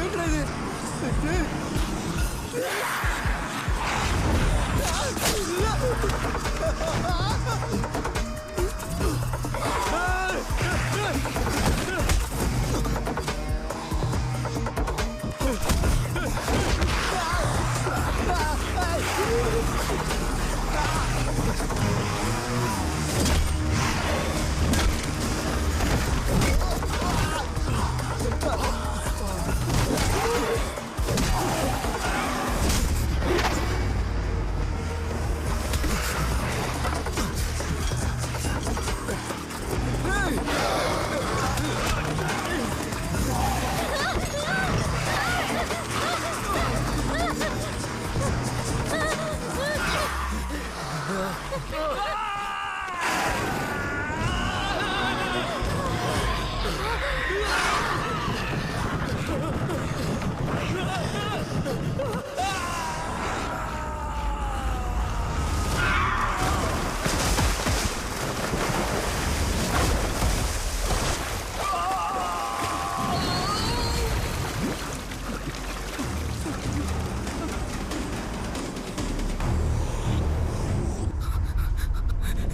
ఏంట్రా ఇది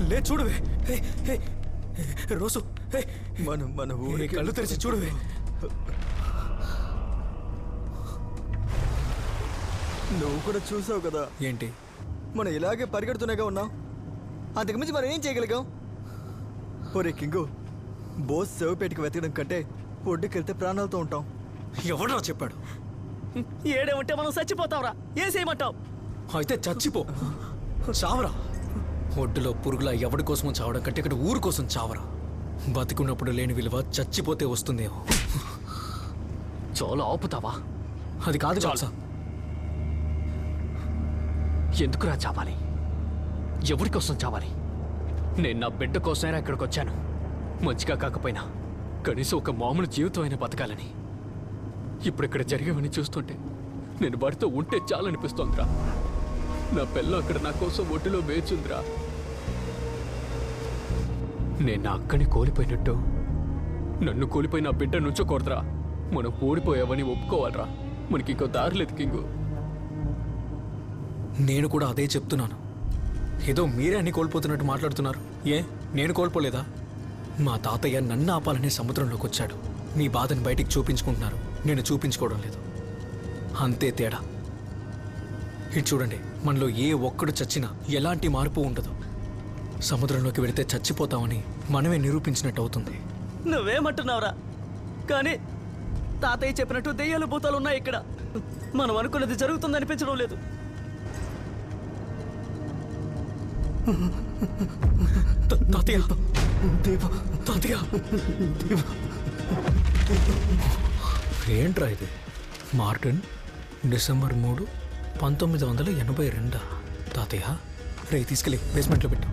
లే చూడవే. హే, హే, రోజు హే, మనం మన హే, ఊరికి కళ్ళు తెరిచి చూడవే. నువ్వు కూడా చూసావు కదా. ఏంటి? మనం ఇలాగే పరిగెడుతూనేగా ఉన్నాం. అంతకుమించి మనం ఏం చేయగలిగాం? ఒరే కింగు బోస్ శవపేటకి వెతకడం కంటే ఒడ్డుకెళ్తే ప్రాణాలతో ఉంటాం. ఎవడరా చెప్పాడు? ఏడే ఉంటే మనం చచ్చిపోతావురా ఏం చేయమంటావు? అయితే చచ్చిపో. చావరా. ఒడ్డులో పురుగుల ఎవడి కోసం చావడం కంటే ఇక్కడ ఊరు కోసం చావరా. బతికున్నప్పుడు లేని విలువ చచ్చిపోతే వస్తుందేమో. చాలా ఆపుతావా? అది కాదు చాలు. ఎందుకురా చావాలి? ఎవరి కోసం చావాలి? నేను నా బిడ్డ కోసమైనా ఇక్కడికి వచ్చాను. మంచిగా కాకపోయినా కనీసం ఒక మామూలు జీవితం అయినా బతకాలని. ఇప్పుడు ఇక్కడ జరిగేవని చూస్తుంటే నేను వాడితో ఉంటే చాలనిపిస్తోందిరా. నా పిల్ల అక్కడ నా కోసం ఒడ్డులో వేచుందిరా. నేను నా అక్కని కోల్పోయినట్టు. నన్ను కోల్పోయి నా బిడ్డ నుంచోకూడదురా. మనం ఓడిపోయావని ఒప్పుకోవాలరా. మనకి ఇంకో దారి లేదు కింగు. నేను కూడా అదే చెప్తున్నాను. ఏదో మీరే అన్ని కోల్పోతున్నట్టు మాట్లాడుతున్నారు. ఏ నేను కోల్పోలేదా? మా తాతయ్య నన్ను ఆపాలనే సముద్రంలోకి వచ్చాడు. మీ బాధను బయటికి చూపించుకుంటున్నారు. నేను చూపించుకోవడం లేదు. అంతే తేడా. ఇది చూడండి. మనలో ఏ ఒక్కడు చచ్చినా ఎలాంటి మార్పు ఉండదు. సముద్రంలోకి వెళితే చచ్చిపోతామని మనమే నిరూపించినట్టు అవుతుంది నువ్వేమంటున్నావురా? కానీ తాతయ్య చెప్పినట్టు దెయ్యాలు భూతాలు ఉన్నాయి ఇక్కడ. మనం అనుకున్నది జరుగుతుంది అనిపించడం లేదు. త- తాతయ్య! తాతయ్య! ఏంట్రా ఇది? మార్టిన్ డిసెంబర్ మూడు పంతొమ్మిది వందల ఎనభై రెండా. తాతయ్య రే తీసుకెళ్ళి బేస్మెంట్లో పెట్టు.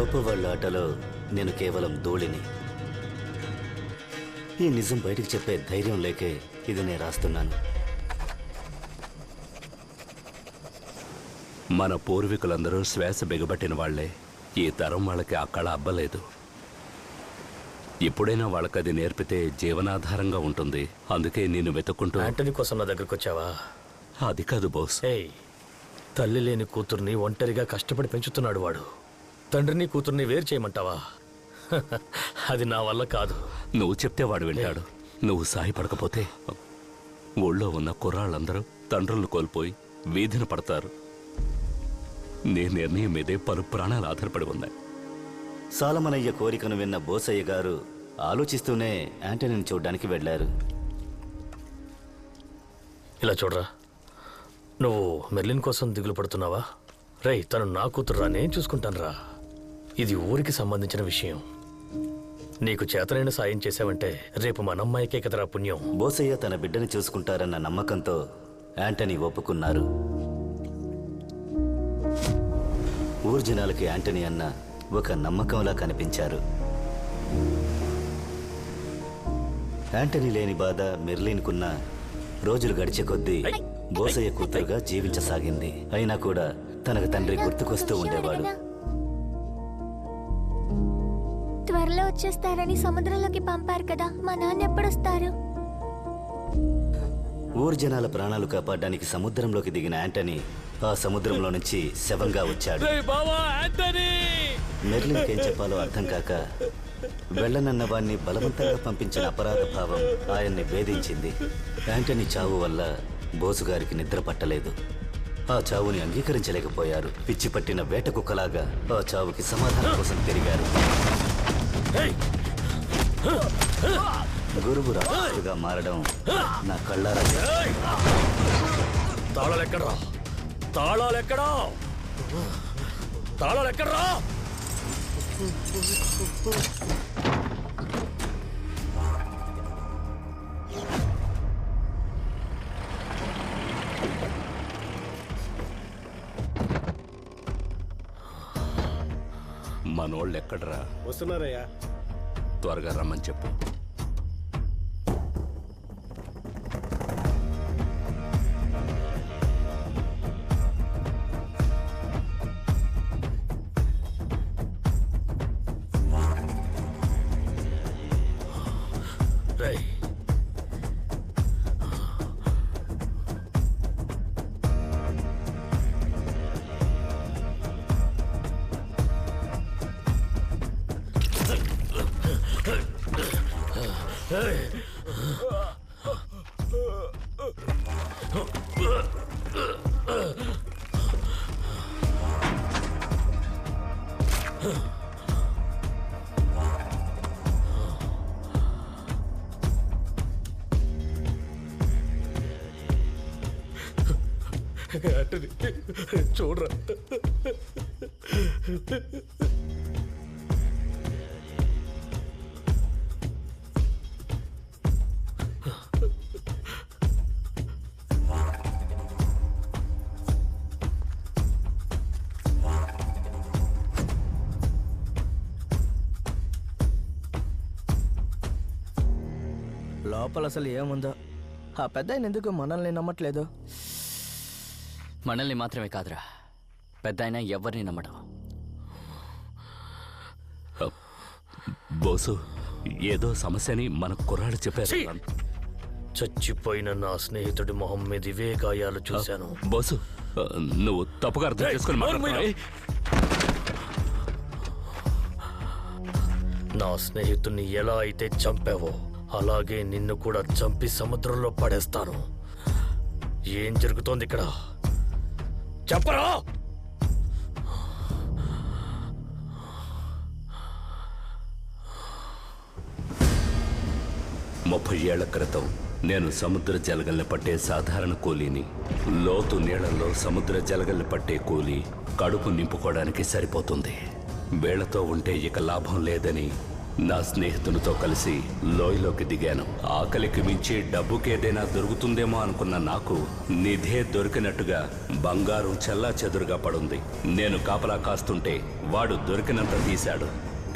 గొప్పవాళ్ళ ఆటలో నేను కేవలం ధూళిని. ఈ నిజం బయటికి చెప్పే ధైర్యం లేకే ఇది నేను రాస్తున్నాను. మన పూర్వీకులందరూ శ్వాస బిగబట్టిన వాళ్ళే ఈ తరం వాళ్ళకి ఆ కళ అబ్బలేదు. ఎప్పుడైనా వాళ్ళకి అది నేర్పితే జీవనాధారంగా ఉంటుంది. అందుకే నేను వెతుక్కుంటూ యాంటనీ కోసం నా దగ్గరకు వచ్చావా? అది కాదు బోస్. ఏయ్ తల్లి లేని కూతుర్ని ఒంటరిగా కష్టపడి పెంచుతున్నాడు వాడు. తండ్రిని కూతుర్ని వేరు చేయమంటావా? అది నా వల్ల కాదు. నువ్వు చెప్తే వాడు వింటాడు. నువ్వు సాయపడకపోతే ఊళ్ళో ఉన్న కుర్రాళ్ళందరూ తండ్రులను కోల్పోయి వీధిన పడతారు. నీ నిర్ణయం మీదే పలు ప్రాణాలు ఆధారపడి ఉన్నాయి. సాలమనయ్య కోరికను విన్న బోసయ్య గారు ఆలోచిస్తూనే యాంటనీని చూడ్డానికి వెళ్ళారు. ఇలా చూడరా నువ్వు మెర్లిన్ కోసం దిగులు పడుతున్నావా? రేయ్ తను నా కూతురురా నేను చూసుకుంటానురా. ఇది ఊరికి సంబంధించిన విషయం. నీకు చేతనైన సాయం చేసావంటే రేపు మన అమ్మాయికే కదరా పుణ్యం. బోసయ్య తన బిడ్డని చూసుకుంటారన్న నమ్మకంతో యాంటనీ ఒప్పుకున్నారు. ఊరు జనాలకి యాంటనీ అన్న ఒక నమ్మకంలా కనిపించారు. యాంటనీ లేని బాధ మెర్లిన్కున్న రోజులు గడిచే కొద్దీ బోసయ్య కూతురుగా జీవించసాగింది. అయినా కూడా తనకు తండ్రి గుర్తుకొస్తూ ఉండేవాడు. త్వరలో వచ్చేస్తారని సముద్రంలోకి పంపారు కదా మా నాన్న ఎప్పుడొస్తారు? ఊరు జనాల ప్రాణాలు కాపాడడానికి సముద్రంలోకి దిగిన యాంటనీ ఆ సముద్రంలో నుంచి శవంగా వచ్చాడు. మెర్లిన్కి ఏం చెప్పాలో అర్థం కాక వెళ్ళనన్న వాణ్ణి బలవంతంగా పంపించిన అపరాధ భావం ఆయన్ని వేధించింది. యాంటనీ చావు వల్ల బోసుగారికి నిద్ర పట్టలేదు. ఆ చావుని అంగీకరించలేకపోయారు. పిచ్చి పట్టిన వేట కుక్కలాగా ఆ చావుకి సమాధానం కోసం తిరిగారు. గురువు రాక్షసుగా మారడం నా కళ్ళారా? తాళాలు ఎక్కడా తాళాలు ఎక్కడ్రా మనోళ్ళు ఎక్కడరా వస్తున్నారయ్యా. త్వరగా రమ్మని చెప్పు. చూడరా. లోపల అసలు ఏముందో. ఆ పెద్ద ఆయన ఎందుకు మనల్ని నమ్మట్లేదు? మనల్ని మాత్రమే కాదురా. పెద్ద ఆయన ఎవరిని నమ్మడం. బోసు ఏదో సమస్యని మన కుర్రాడు చెప్పారు! చచ్చిపోయిన నా స్నేహితుడి మొహం మీద ఇవే గాయాలు చూశాను. బోసు నువ్వు తప్పుగా అర్థం చేసుకుని మాట్లాడుతున్నావు. నా స్నేహితుణ్ణి ఎలా అయితే చంపావో అలాగే నిన్ను కూడా చంపి సముద్రంలో పడేస్తాను. ఏం జరుగుతోంది ఇక్కడ? చెప్పరా? ముప్పై ఏళ్ళ క్రితం నేను సముద్ర జలగల్ని పట్టే సాధారణ కూలీని. లోతు నీళ్ళలో సముద్ర జలగల్ని పట్టే కూలీ కడుపు నింపుకోవడానికి సరిపోతుంది. వేళతో ఉంటే ఇక లాభం లేదని నా స్నేహితునితో కలిసి లోయలోకి దిగాను. ఆకలికి మించి డబ్బుకేదైనా దొరుకుతుందేమో అనుకున్న నాకు నిధే దొరికినట్టుగా బంగారం చెల్లా చెదురుగా పడుంది. నేను కాపలా కాస్తుంటే వాడు దొరికినంత తీశాడు.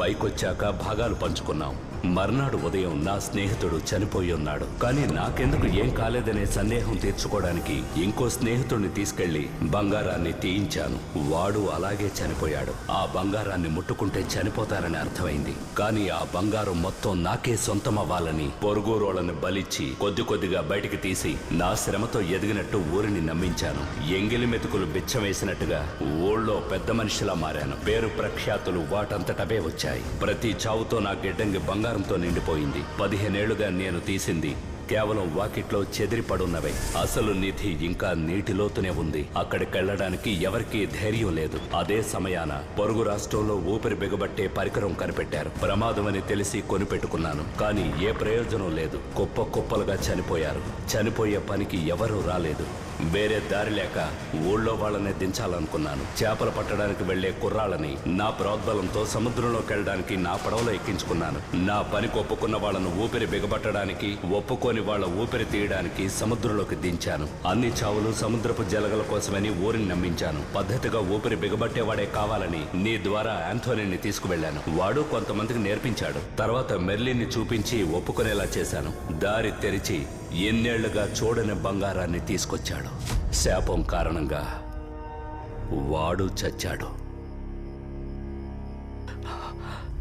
పైకొచ్చాక భాగాలు పంచుకున్నాం. మర్నాడు ఉదయం నా స్నేహితుడు చనిపోయి ఉన్నాడు. కానీ నాకెందుకు ఏం కాలేదనే సందేహం తీర్చుకోవడానికి ఇంకో స్నేహితుడిని తీసుకెళ్ళి బంగారాన్ని తీయించాను. వాడు అలాగే చనిపోయాడు. ఆ బంగారాన్ని ముట్టుకుంటే చనిపోతారని అర్థమైంది. కానీ ఆ బంగారం మొత్తం నాకే సొంతమవ్వాలని పొరుగురోళ్ళని బలిచ్చి కొద్ది కొద్దిగా బయటికి తీసి నా శ్రమతో ఎదిగినట్టు ఊరిని నమ్మించాను. ఎంగిలి మెతుకులు బిచ్చమేసినట్టుగా ఊళ్ళో పెద్ద మనిషిలా మారాను. పేరు ప్రఖ్యాతులు వాటంతటవే వచ్చాయి. ప్రతి చావుతో నా గిడ్డంగి బంగారం బంగారంతో నిండిపోయింది. పదిహేనేళ్ళుగా నేను తీసింది కేవలం వాకిట్లో చెదిరి పడున్నవే అసలు నిధి ఇంకా నీటిలోతునే ఉంది. అక్కడికెళ్ళడానికి ఎవరికీ ధైర్యం లేదు. అదే సమయాన పొరుగు రాష్ట్రంలో ఊపిరి బిగబట్టే పరికరం కనిపెట్టారు. ప్రమాదమని తెలిసి కొనిపెట్టుకున్నాను. కానీ ఏ ప్రయోజనం లేదు. కుప్ప కుప్పలుగా చనిపోయారు. చనిపోయే పనికి ఎవరూ రాలేదు. వేరే దారి లేక ఊళ్ళో వాళ్ళని దించాలనుకున్నాను. చేపలు పట్టడానికి వెళ్ళే కుర్రాళ్ళని నా ప్రోద్బలంతో సముద్రంలోకి వెళ్ళడానికి నా పడవలో ఎక్కించుకున్నాను. నా పనికి ఒప్పుకున్న వాళ్ళను ఊపిరి బిగబట్టడానికి ఒప్పుకొని వాళ్ళ ఊపిరి తీయడానికి సముద్రంలోకి దించాను. అన్ని చావులు సముద్రపు జలగల కోసమని ఊరిని నమ్మించాను. పద్ధతిగా ఊపిరి బిగబట్టేవాడే కావాలని నీ ద్వారా ఆంథోనీని తీసుకువెళ్ళాను. వాడు కొంతమందికి నేర్పించాడు. తర్వాత మెర్లిన్ని చూపించి ఒప్పుకునేలా చేశాను. దారి తెరిచి ఎన్నేళ్ళుగా చూడని బంగారాన్ని తీసుకొచ్చాడు. శాపం కారణంగా వాడు చచ్చాడు.